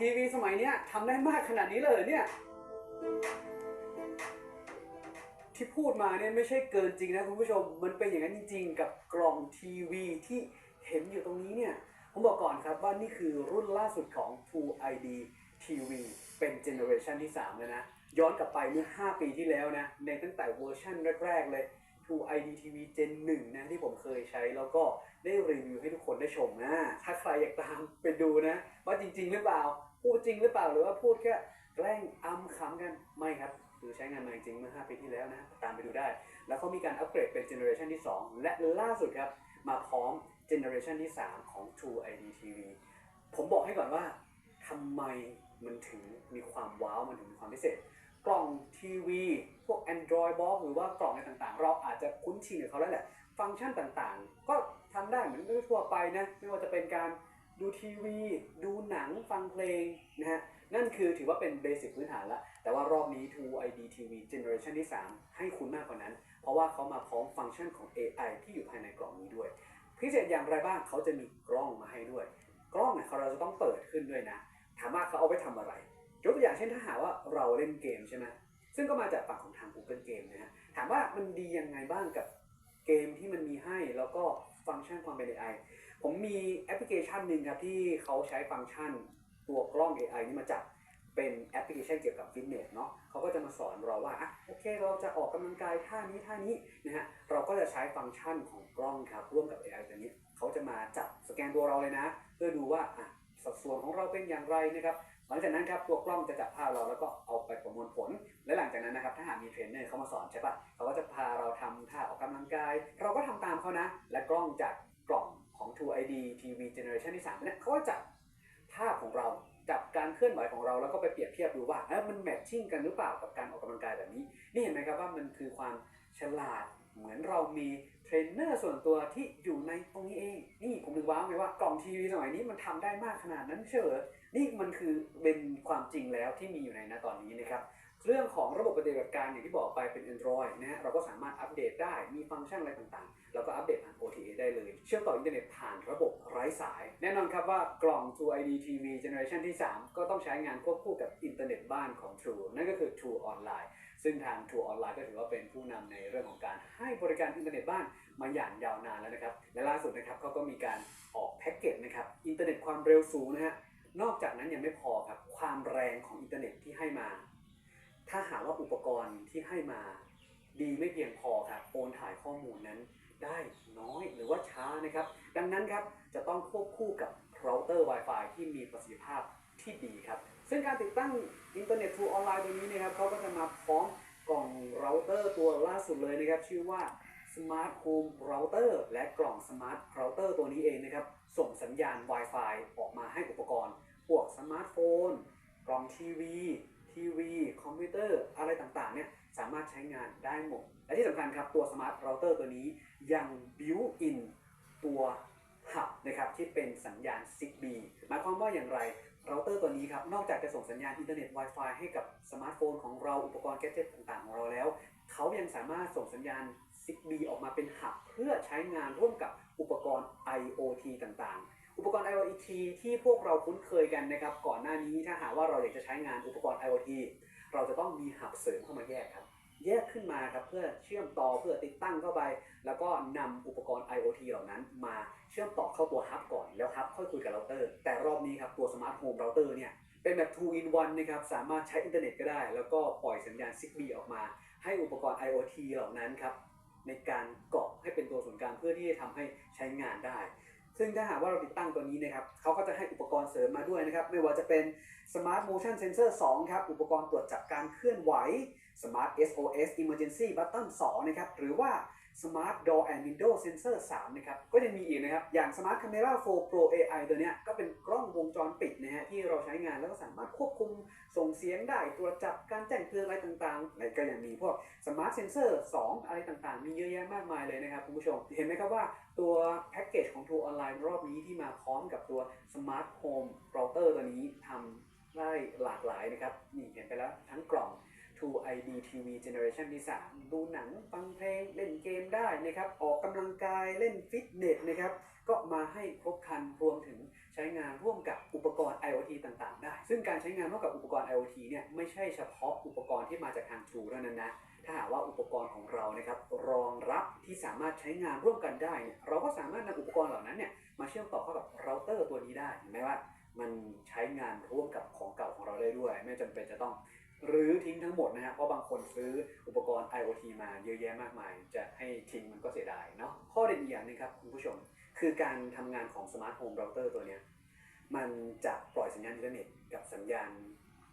ทีวีสมัยเนี้ยทำได้มากขนาดนี้เลยเหรอเนี่ย ที่พูดมาเนี่ยไม่ใช่เกินจริงนะคุณผู้ชม มันเป็นอย่างนั้นจริงๆ กับกล่องทีวีที่เห็นอยู่ตรงนี้เนี่ย ผมบอกก่อนครับว่านี่คือรุ่นล่าสุดของ True ID TV เป็นเจเนอเรชันที่3แล้วนะ ย้อนกลับไปเมื่อ5ปีที่แล้วนะ ในตั้งแต่เวอร์ชันแรกๆเลย True ID TV Gen 1 นะที่ผมเคยใช้แล้วก็ได้รีวิวให้ทุกคนได้ชมนะ ถ้าใครอยากตามไปดูนะ ว่าจริง ๆ หรือเปล่า พูดจริงหรือเปล่าหรือว่าพูดแค่แกล้งอำขำกันไม่ครับคือใช้งานมาจริงเมื่อ 5 ปีที่แล้วนะ ตามไปดูได้ แล้วเขามีการอัปเกรดเป็นเจเนอเรชันที่ 2 และล่าสุดครับ มาพร้อมเจเนอเรชันที่ 3 ของ True ID TV ผมบอกให้ก่อนว่าทำไมมันถึงมีความว้าวมันถึงมีความพิเศษ กล่องทีวี พวก Android Box หรือว่ากล่องอะไรต่างๆ เราอาจจะคุ้นชินกับเขาแล้วแหละ ฟังก์ชันต่างๆ ก็ทำได้เหมือนทั่วไปนะ ไม่ว่าจะเป็นการดูทีวี ดูหนังฟังเพลงนะฮะ นั่นคือถือว่าเป็นเบสิกพื้นฐานละ แต่ว่ารอบนี้ True ID TV Generation ที่ 3 ให้คุณมากกว่านั้น เพราะว่าเขามาพร้อมฟังก์ชันของ AI ที่อยู่ภายในกล่องนี้ด้วย พิเศษอย่างไรบ้างเขาจะมีกล้องมาให้ด้วย กล้องเนี่ยเราจะต้องเปิดขึ้นด้วยนะ ถามว่าเขาเอาไปทำอะไร ยกตัวอย่างเช่นถ้าหาว่าเราเล่นเกมใช่ไหมซึ่งก็มาจากฝั่งของทาง Google Game นะฮะถามว่ามันดียังไงบ้างกับเกมที่มันมีให้แล้วก็ฟังก์ชันความเป็น AI ผมมีแอปพลิเคชันหนึ่งครับที่เขาใช้ฟังก์ชันตัวกล้อง AI นี่มาจับเป็นแอปพลิเคชันเกี่ยวกับฟิตเนสเนาะเขาก็จะมาสอนเราว่าอะโอเค เราจะออกกำลังกายท่านี้ท่านี้นะฮะเราก็จะใช้ฟังก์ชันของกล้องครับร่วมกับ AI ตัวนี้เขาจะมาจับสแกนตัวเราเลยนะ เพื่อดูว่าอะ ของเราเป็นอย่างไรนะครับหลังจากนั้นครับตัวกล้องจะจับภาพเราแล้วก็เอาไปประมวลผล และหลังจากนั้นนะครับถ้าหากมีเทรนเนอร์เขามาสอนใช่ปะเขาก็จะพาเราทำท่าออกกำลังกาย เราก็ทำตามเขานะ และกล้องจากกล่องของ True ID TV Generation ที่3เนี่ยเขาก็จับภาพของเราจับการเคลื่อนไหวของเราแล้วก็ไปเปรียบเทียบดูว่าเอ้มันแมทชิ่งกันหรือเปล่ากับการออกกำลังกายแบบนี้ นี่เห็นไหมครับว่ามันคือความฉลาด เหมือนเรามีเทรนเนอร์ส่วนตัวที่อยู่ในตรงนี้เอง นี่ผมนึกว้าวไงว่ากล่องทีวีสมัยนี้มันทำได้มากขนาดนั้นเชียวเหรอนี่มันคือเป็นความจริงแล้วที่มีอยู่ในณตอนนี้นะครับ เรื่องของระบบปฏิบัติการอย่างที่บอกไปเป็น Android นะฮะเราก็สามารถอัปเดตได้มีฟังก์ชันอะไรต่างๆเราก็อัปเดตผ่าน OTA ได้เลย เชื่อมต่ออินเทอร์เน็ตผ่านระบบไร้สาย แน่นอนครับว่ากล่อง True ID TV Generation ที่ 3 ก็ต้องใช้งานควบคู่กับอินเทอร์เน็ตบ้านของ True นั่นก็คือ True Online ซึ่งทาง True Online ก็ถือว่าเป็นผู้นำในเรื่องของการให้บริการอินเทอร์เน็ตบ้านมาอย่างยาวนานแล้วนะครับและล่าสุดนะครับเขาก็มีการออกแพ็กเกจนะครับอินเทอร์เน็ตความเร็วสูงนะฮะนอกจากนั้นยังไม่พอครับความแรงของอินเทอร์เน็ตที่ให้มา ถ้าหากว่าอุปกรณ์ที่ให้มาดีไม่เพียงพอครับโอนถ่ายข้อมูลนั้นได้น้อยหรือว่าช้านะครับ ดังนั้นครับจะต้องควบคู่กับเราเตอร์ Wi-Fi ที่มีประสิทธิภาพที่ดีครับ ซึ่งการติดตั้งอินเทอร์เน็ตทูออนไลน์ตัวนี้นะครับเขาก็จะมาพร้อมกล่องเราเตอร์ตัวล่าสุดเลยนะครับ ชื่อว่า Smart Home Router และกล่อง Smart Router ตัวนี้เองนะครับ ส่งสัญญาณ Wi-Fi ออกมาให้อุปกรณ์พวกสมาร์ทโฟน กล่องทีวี ทีวีคอมพิวเตอร์อะไรต่างๆเนี่ยสามารถใช้งานได้หมด และที่สำคัญครับตัว Smart Router ตัวนี้ยัง built in ตัวหับนะครับที่เป็นสัญญาณ Zigbee หมายความว่าอย่างไรเราเตอร์ตัวนี้ครับนอกจากจะส่งสัญญาณอินเทอร์เน็ต Wi-Fi ให้กับสมาร์ทโฟนของเราอุปกรณ์แกจิตต่างๆ ของเราแล้ว เขายังสามารถส่งสัญญาณ Zigbee ออกมาเป็นหับเพื่อใช้งานร่วมกับอุปกรณ์ IoT ต่างๆ อุปกรณ์ IoT ที่พวกเราคุ้นเคยกันนะครับ ก่อนหน้านี้ถ้าหากว่าเราอยากจะใช้งานอุปกรณ์ IoT เราจะต้องมีหับเสริมเข้ามาแยกครับ แยกขึ้นมาครับเพื่อเชื่อมต่อเพื่อติดตั้งเข้าไป แล้วก็นำอุปกรณ์ IoT เหล่านั้น มาเชื่อมต่อเข้าตัวฮับก่อนแล้วฮับค่อยคุยกับเราเตอร์ แต่รอบนี้ครับตัว Smart Home Router เนี่ยเป็นแบบ 2 in 1นะครับสามารถใช้อินเทอร์เน็ตก็ได้ แล้วก็ปล่อยสัญญาณ Zigbee ออกมา ให้อุปกรณ์ IoT เหล่านั้นครับในการเกาะให้เป็นตัวศูนย์กลางเพื่อที่จะทำให้ใช้งานได้ ซึ่งถ้าหากว่าเราติดตั้งตัวนี้นะครับเขาก็จะให้อุปกรณ์เสริมมาด้วยนะครับ ไม่ว่าจะเป็น Smart Motion Sensor 2 ครับ อุปกรณ์ตรวจจับการเคลื่อนไหว Smart SOS Emergency Button 2 นะครับ หรือว่า Smart Door and Window Sensor 3 นะครับ ก็จะมีอีกนะครับ อย่าง Smart Camera 4 Pro AI ตัวเนี้ยก็เป็นกล้องวงจรปิดนะฮะที่เราใช้งานแล้วก็สามารถควบคุมส่งเสียงได้ตรวจจับการแจ้งเตือนอะไรต่างๆและก็ยังมีพวก Smart Sensor 2 อะไรต่างๆ มีเยอะแยะมากมายเลยนะครับคุณผู้ชม เห็นไหมครับว่าตัวแพ็ กเกจของ True Online รอบนี้ที่มาพร้อมกับตัว Smart Home Router ตัวนี้ทำได้หลากหลายนะครับ นี่เห็นไปแล้วทั้งกล่อง True ID TV Generation ที่ 3 ดูหนังฟังเพลงเล่นเกมได้นะครับ ออกกำลังกายเล่นฟิตเนสนะครับ ก็มาให้ครบครันรวมถึงใช้งานร่วมกับอุปกรณ์ IoT ต่างๆ ได้ ซึ่งการใช้งานร่วมกับอุปกรณ์ IoT เนี่ยไม่ใช่เฉพาะอุปกรณ์ที่มาจากทาง True เท่านั้นนะถ้าหากว่าอุปกรณ์ของเรานะครับรองรับที่สามารถใช้งานร่วมกันได้เนี่ยเราก็สามารถนำอุปกรณ์เหล่านั้นเนี่ยมาเชื่อมต่อเข้ากับเราเตอร์ตัวนี้ได้เห็นไหมว่ามันใช้งานร่วมกับของเก่าของเราได้ด้วย ไม่จำเป็นจะต้องรื้อทิ้งทั้งหมดนะฮะเพราะบางคนซื้ออุปกรณ์ IoT มาเยอะแยะมากมาย จะให้ทิ้งมันก็เสียดายเนาะข้อเด่นอย่างหนึงครับคุณผู้ชม คือการทำงานของสมาร์ทโฮมเราเตอร์ตัวเนี้ยมันจะปล่อยสัญญาณอินเทอร์เน็ตกับสัญญาณ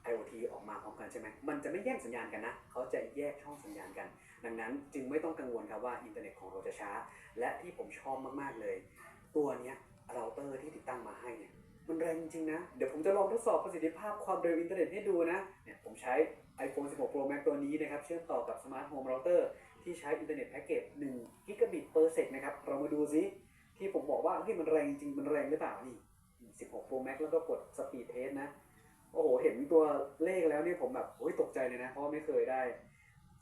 IoT ออกมาพร้อมกันใช่ไหมมันจะไม่แย่งสัญญาณกันนะ เขาจะแยกช่องสัญญาณกัน ดังนั้นจึงไม่ต้องกังวลครับว่าอินเทอร์เน็ตของเราจะช้า และที่ผมชอบมากๆเลย ตัวเนี้ยเราเตอร์ที่ติดตั้งมาให้เนี่ยมันแรงจริงนะ เดี๋ยวผมจะลองทดสอบประสิทธิภาพความเร็วอินเทอร์เน็ตให้ดูนะเนี่ยผมใช้ iPhone 16 Pro Max ตัวนี้นะครับ เชื่อมต่อกับสมาร์ทโฮมเราเตอร์ที่ใช้อินเทอร์เน็ตแพ็กเกจ1 gigabit per sec นะครับ เรามาดูซิ ที่ผมบอกว่าเฮ้ยมันแรงจริงมันแรงหรือเปล่านี่ 16 Pro Max แล้วก็กด Speed Test นะ โอ้โห เห็นตัวเลขแล้วเนี่ยผมแบบโอ้ยตกใจเลยนะ เพราะไม่เคยได้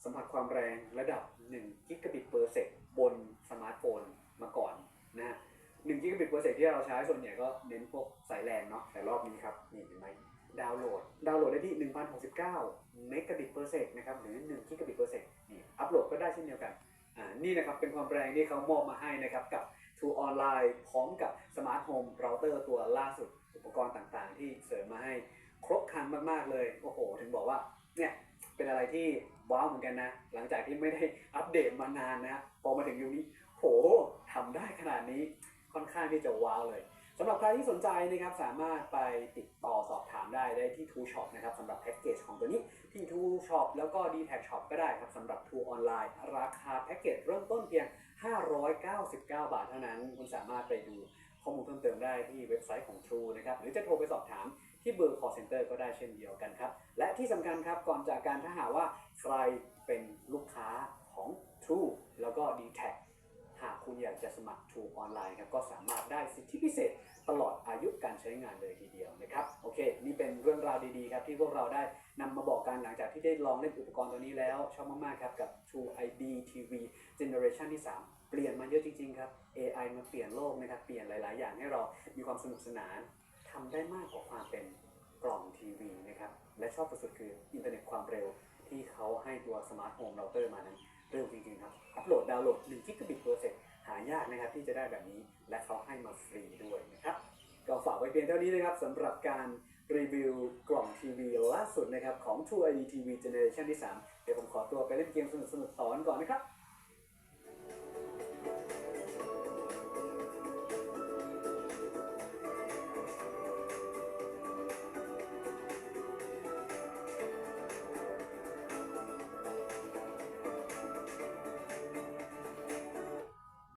สัมผัสความแรงระดับ1 gigabit per sec บนสมาร์ทโฟนมาก่อนนะฮะ1 gigabit per sec ที่เราใช้ส่วนใหญ่ก็เน้นพวกสายแลนเนาะแต่รอบนี้ครับ นี่เห็นไหมดาวน์โหลด ดาวน์โหลดได้ที่ 1069 megabit per sec นะครับ หรือ1 gigabit per sec นี่อัปโหลดก็ได้เช่นเดียวกัน อ่า นี่นะครับ เป็นความแรงที่เขามอบมาให้นะครับ กับ ทูออนไลน์พร้อมกับสมาร์ทโฮมเราเตอร์ตัวล่าสุดอุปกรณ์ต่างๆ ที่เสริมมาให้ครบครันมากๆเลย โอ้โห ถึงบอกว่าเนี่ยเป็นอะไรที่ว้าวเหมือนกันนะ หลังจากที่ไม่ได้อัปเดตมานานนะพอมาถึงยุคนี้โหทำได้ขนาดนี้ค่อนข้างที่จะว้าวเลยำหรับใครที่สนใจนะครับสามารถไปติดต่อสอบถามได้ได้ที่ True Shop นะครับสำหรับแพ็กเกจของตัวนี้ที่ True Shop แล้วก็ d t a g Shop ก็ได้ครับสำหรับ True Online ราคาแพ็กเกจเริ่มต้นเพียง 599 บาทเท่านั้น คุณสามารถไปดูข้อมูลเพิ่มเติมได้ที่เว็บไซต์ของ True นะครับหรือจะโทรไปสอบถามที่เบอร์ call center ก็ได้เช่นเดียวกันครับ และที่สำคัญครับก่อนจากการถ้าหากว่าใครเป็นลูกค้าของ True แล้วก็ d t a g หาก คุณอยากจะสมัคร True ออนไลน์ครับก็สามารถได้สิทธิพิเศษตลอดอายุการใช้งานเลยทีเดียวนะครับโอเค นี่เป็นเรื่องราวดีๆครับที่พวกเราได้นำมาบอกกันหลังจากที่ได้ลองเล่นอุปกรณ์ตัวนี้แล้ว ชอบมากๆครับกับ True ID TV Generation ที่ 3 เปลี่ยนมาเยอะจริงๆครับ AI มาเปลี่ยนโลกนะครับเปลี่ยนหลาย ๆ อย่างให้เรามีความสนุกสนานทำได้มากกว่าความเป็นกล่องทีวีนะครับและชอบสุดๆคืออินเทอร์เน็ตความเร็วที่เขาให้ตัวสมาร์ทโฮมเราเตอร์มานั้นเร็วจริงๆครับ อัปโหลดดาวน์โหลด1 gigabit per sec หายากนะครับที่จะได้แบบนี้ และเขาให้มาฟรีด้วยนะครับ ก็ฝากไว้เพียงเท่านี้นะครับสำหรับการรีวิวกล่องทีวีล่าสุดนะครับของ True ID TV Generation ที่ 3 เดี๋ยวผมขอตัวไปเล่นเกมสนุกๆต่อกันก่อนนะครับ